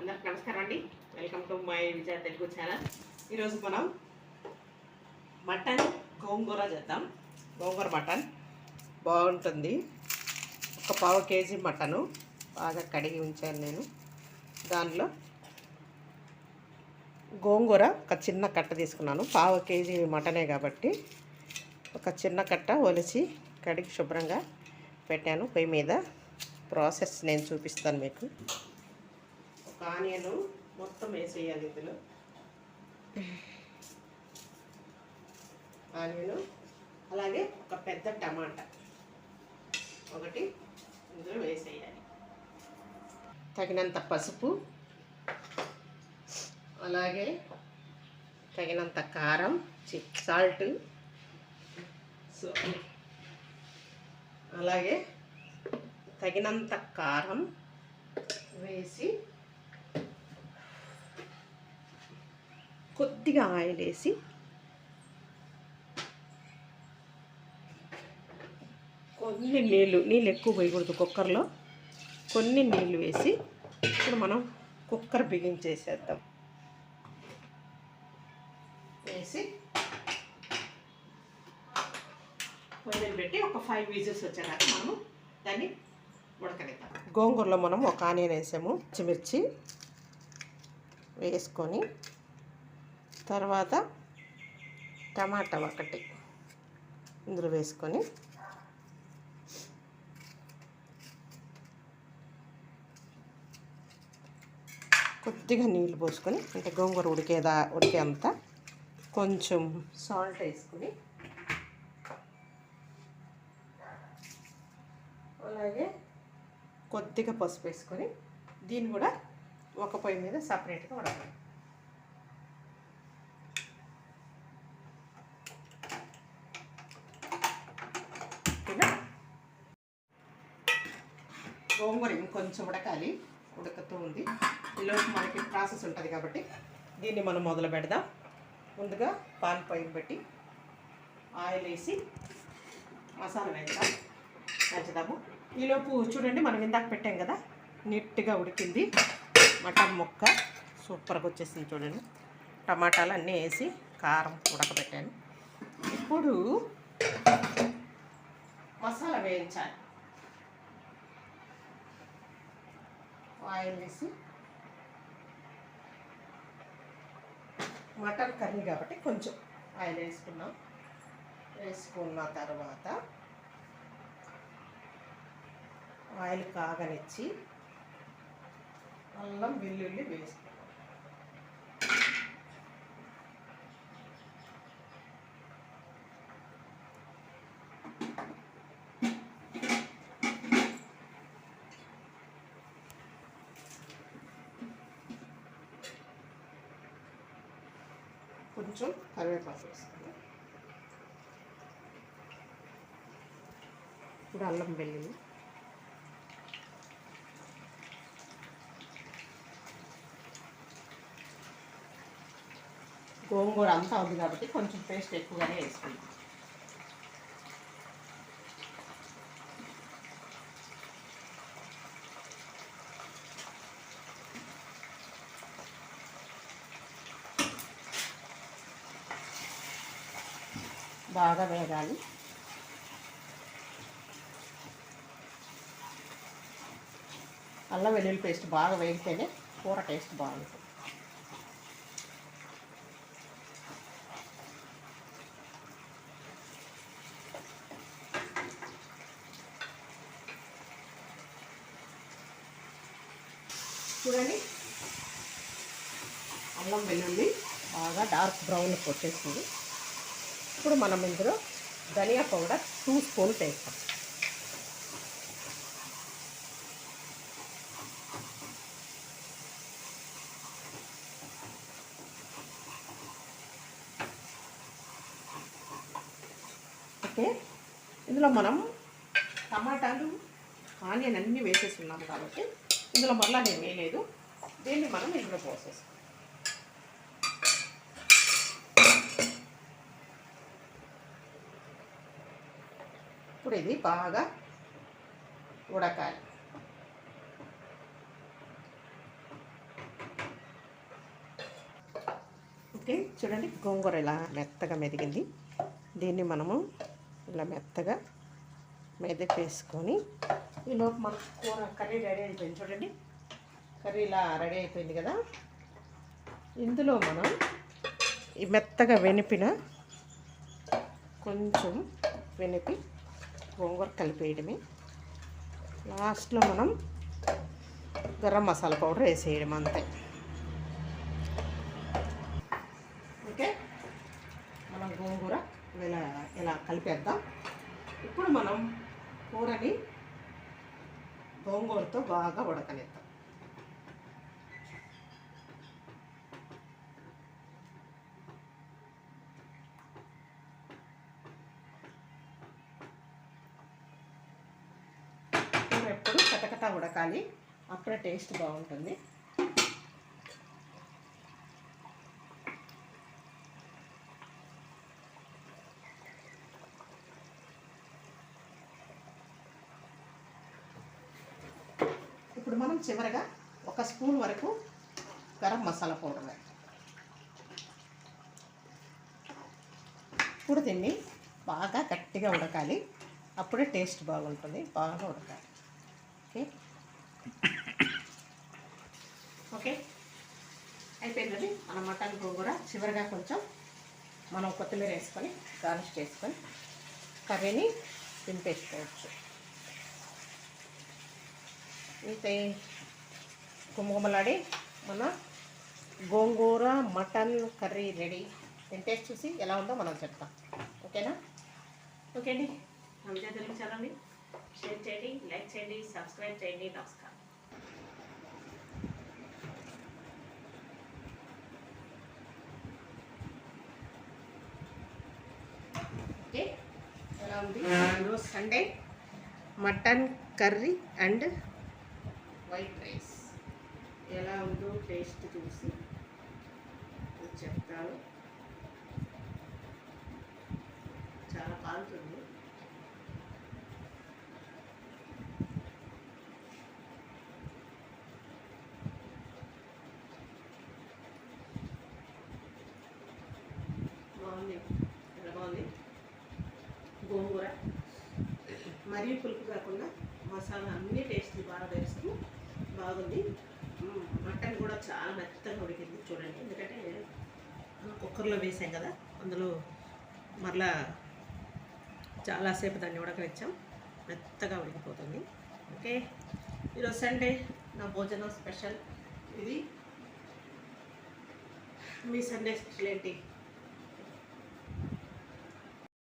అందరికి నమస్కారం అండి. Welcome to my Vijaya Telugu channel ఈరోజు మనం మటన్ గోంగూర చేద్దాం. గోంగూర మటన్ బాగుంటుంది. ఒక పావు కేజీ మటను బాగా కడిగి ఉంచాను నేను. దానిలో గోంగూర ఒక చిన్న కట్ట తీసుకున్నాను. పావు కేజీ మటనే కాబట్టి ఒక చిన్న కట్ట ఒలిచి కడిగి శుభ్రంగా పెట్టాను. పొయ్యి మీద ప్రాసెస్ నేను చూపిస్తాను మీకు. ఆనియన్ మొత్తం వేసేయాలి ఇందులో. ఆనియన్ అలాగే ఒక పెద్ద టమాటా. ఒకటి ఇందులో వేసేయాలి. తగినంత పసుపు అలాగే తగినంత కారం సాల్ట్ సో అలాగే తగినంత కారం వేసి కొద్దిగా ఆయిల్ వేసి కొన్ని నీళ్ళు నీళ్ళు ఎక్కువ పోయకూడదు కుక్కర్లో. కొన్ని నీళ్ళు వేసి ఇప్పుడు మనం కుక్కర్ బిగించేసేద్దాం వేసి కొంచెం పెట్టి ఒక ఫైవ్ విజిల్స్ వచ్చేదాకా మనము దాన్ని ఉడకనిద్దాం. గోంగూరలో మనం ఒక ఆనియన్ వేసాము పచ్చిమిర్చి వేసుకొని తర్వాత టమాటా ఒకటి ఇందులో వేసుకొని కొద్దిగా నీళ్ళు పోసుకొని అంటే గోంగూర ఉడికేదా ఉడికేంత కొంచెం సాల్ట్ వేసుకొని అలాగే కొద్దిగా పసుపు వేసుకొని దీన్ని కూడా ఒక పొయ్యి మీద సపరేట్గా ఉడకాలి ఓకేనా? గోంగూర ఇంకొంచెం ఉడకాలి. ఉడకతూ ఉంది. ఈలోపు మనకి ప్రాసెస్ ఉంటుంది కాబట్టి దీన్ని మనం మొదలు పెడదాం. ముందుగా పాలు పైన పెట్టి ఆయిల్ వేసి మసాలా వేద్దాం. పెంచుదాము ఈలోపు చూడండి మనం ఇందాక పెట్టాం కదా నీట్గా ఉడికింది. మటన్ ముక్క సూపర్గా వచ్చేసింది చూడండి. టమాటాలు అన్నీ వేసి కారం ఉడకబెట్టాను. ఇప్పుడు మసాలా వేయించాలి. ఆయిల్ వేసి మటన్ కర్రీ కాబట్టి కొంచెం ఆయిల్ వేసుకున్నాం. వేసుకున్న తర్వాత ఆయిల్ కాగనిచ్చి అల్లం వెల్లుల్లి వేసుకున్నాం కొంచెం కరివేపాకు వేసుకున్నాం ఇప్పుడు అల్లం వెల్లుల్లి. గోంగూర అంతా ఉంది కాబట్టి కొంచెం పేస్ట్ ఎక్కువగానే వేసుకుంటాం బాగా వేగాలి. అల్లం వెల్లుల్లి పేస్ట్ బాగా వేగితేనే కూర టేస్ట్ బాగుంటుంది. చూడండి. అల్లం వెల్లుల్లి బాగా డార్క్ బ్రౌన్ కొట్టేసింది. ఇప్పుడు మనం ఇందులో ధనియా పౌడర్ టూ స్పూన్స్ వేస్తాం. ఓకే ఇందులో మనం టమాటాలు ఆనియన్ అన్నీ వేసేస్తున్నాం కాబట్టి ఇందులో మరలా నేను వేయలేదు. దీన్ని మనం ఇందులో పోసేస్తాం. ఇప్పుడు ఇది బాగా ఉడకాలి. ఓకే చూడండి గోంగూర ఇలా మెత్తగా మెదిగింది. దీన్ని మనము ఇలా మెత్తగా మెదపేసుకొని ఈలోపు మన కూర కర్రీ రెడీ అయిపోయింది. చూడండి కర్రీ ఇలా రెడీ అయిపోయింది కదా. ఇందులో మనం ఈ మెత్తగా వెనిపిన కొంచెం వెనిపి గోంగూర కలిపేయడమే. లాస్ట్లో మనం గరం మసాలా పౌడర్ వేసేయడం అంతే. ఓకే? మనం గోంగూర ఇలా ఇలా కలిపేద్దాం. ఇప్పుడు మనం కూరని గోంగూరతో బాగా ఉడకనిద్దాం కూర ఎప్పుడు ఉడకాలి. అప్పుడే టేస్ట్ బాగుంటుంది. ఇప్పుడు మనం చివరగా ఒక స్పూన్ వరకు గరం మసాలా పౌడర్ ఇప్పుడు దీన్ని బాగా గట్టిగా ఉడకాలి. అప్పుడే టేస్ట్ బాగుంటుంది. బాగా ఉడకాలి. ఓకే. ఓకే. అయిపోయిందండి. మన మటన్ గోంగూర చివరిగా కొంచెం మనం కొత్తిమీర వేసుకొని గార్నిష్ చేసుకొని కర్రీని దింపేసుకోవచ్చు. అయితే కుమ్మగుమ్మలాడి మన గోంగూర మటన్ కర్రీ రెడీ. తింటే టేస్ట్ చూసి ఎలా ఉందో మనం చెప్తాం. ఓకేనా? ఓకే అండి. నా తెలుగు ఛానల్ని షేర్ చేయండి లైక్ చేయండి సబ్స్క్రైబ్ చేయండి నమస్కారం. ఓకే ఎలా ఉంది? ఈరోజు Sunday mutton curry and white rice ఎలా ఉందో టేస్ట్ చూసి చెప్తాను. చాలా బాగుంటుంది బాగుంది చాలా బాగుంది గోంగూర. మరీ పులుపు కాకుండా మసాలా అన్ని టేస్ట్ బాగా తెలుస్తూ బాగుంది. మటన్ కూడా చాలా మెత్తగా ఉడికింది చూడండి. ఎందుకంటే కుక్కర్లో వేసాం కదా అందులో మరలా చాలాసేపు దాన్ని ఉడకనిచ్చాం. మెత్తగా ఉడికిపోతుంది. ఓకే? ఈరోజు సండే నా భోజనం స్పెషల్. ఇది మీ సండే స్పెషల్ ఏంటి?